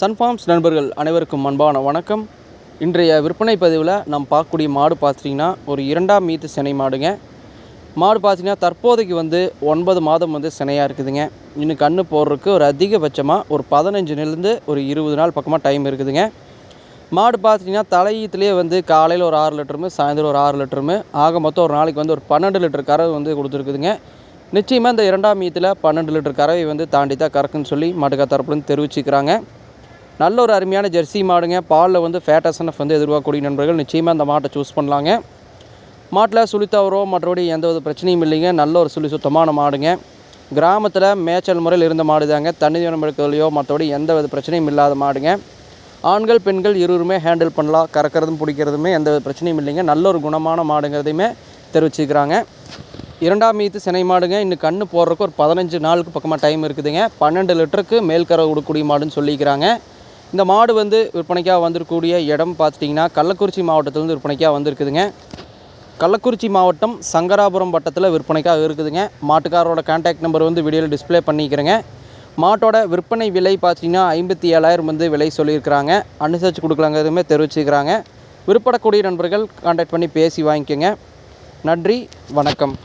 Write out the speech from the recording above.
Sun Farms நண்பர்கள் அனைவருக்கும் அன்பான வணக்கம். இன்றைய விற்பனை பதிவில் நாம் பார்க்கக்கூடிய மாடு பார்த்துட்டிங்கன்னா ஒரு இரண்டாம் மீத்து சினை மாடுங்க. மாடு பார்த்தீங்கன்னா தற்போதைக்கு வந்து ஒன்பது மாதம் வந்து சினையாக இருக்குதுங்க. இன்னும் கன்று போடுறதுக்கு ஒரு அதிகபட்சமாக ஒரு பதினஞ்சுலேருந்து ஒரு இருபது நாள் பக்கமாக டைம் இருக்குதுங்க. மாடு பார்த்துட்டிங்கன்னா தலையீத்துலேயே வந்து காலையில் ஒரு ஆறு லிட்டருமே சாயந்தரம் ஒரு ஆறு லிட்டருமே ஆக மொத்தம் ஒரு நாளைக்கு வந்து ஒரு பன்னெண்டு லிட்டர் கறவை வந்து கொடுத்துருக்குதுங்க. நிச்சயமாக இந்த இரண்டாம் மீத்தில் பன்னெண்டு லிட்டர் கறவை வந்து தாண்டி தான் கறக்குன்னு சொல்லி மாட்டுக்கா தரப்புலேருந்து தெரிவிச்சுக்கிறாங்க. நல்ல ஒரு அருமையான ஜெர்சி மாடுங்க. பாலில் வந்து ஃபேட்டஸ்என்எஃப் வந்து எதிர்பார்க்கக்கூடிய நண்பர்கள் நிச்சயமாக அந்த மாட்டை சூஸ் பண்ணலாங்க. மாட்டில் சுழித்தவரோ மற்றபடி எந்த ஒரு பிரச்சனையும் இல்லைங்க. நல்ல ஒரு சுழி சுத்தமான மாடுங்க. கிராமத்தில் மேய்ச்சல் முறையில் இருந்த மாடு தாங்க தண்ணி தீவனம் எடுக்கிறதுலையோ மற்றபடி எந்த வித பிரச்சனையும் இல்லாத மாடுங்க. ஆண்கள் பெண்கள் இருவருமே ஹேண்டில் பண்ணலாம். கறக்கிறதும் பிடிக்கிறதுமே எந்த வித பிரச்சனையும் இல்லைங்க. நல்ல ஒரு குணமான மாடுங்கிறதையுமே தெரிவிச்சுக்கிறாங்க. இரண்டாம் மீத்து சினை மாடுங்க. இன்னும் கண்ணு போடுறதுக்கு ஒரு பதினஞ்சு நாளுக்கு பக்கமாக டைம் இருக்குதுங்க. பன்னெண்டு லிட்டருக்கு மேல் கறவை கொடுக்கக்கூடிய மாடுன்னு சொல்லிக்கிறாங்க. இந்த மாடு வந்து விற்பனைக்காக வந்திருக்கக்கூடிய இடம் பார்த்துட்டிங்கன்னா கள்ளக்குறிச்சி மாவட்டத்திலேருந்து விற்பனைக்காக வந்திருக்குதுங்க. கள்ளக்குறிச்சி மாவட்டம் சங்கராபுரம் வட்டத்தில் விற்பனைக்காக இருக்குதுங்க. மாட்டுக்காரரோட கான்டாக்ட் நம்பர் வந்து வீடியோவில் டிஸ்ப்ளே பண்ணிக்கிறேங்க. மாட்டோட விற்பனை விலை பார்த்தீங்கன்னா ஐம்பத்தி ஏழாயிரம் வந்து விலை சொல்லியிருக்கிறாங்க. அனுசரித்து கொடுக்கலாங்கிறதுமே தெரிவிச்சுக்கிறாங்க. விற்படக்கூடிய நண்பர்கள் கான்டாக்ட் பண்ணி பேசி வாங்கிக்கோங்க. நன்றி வணக்கம்.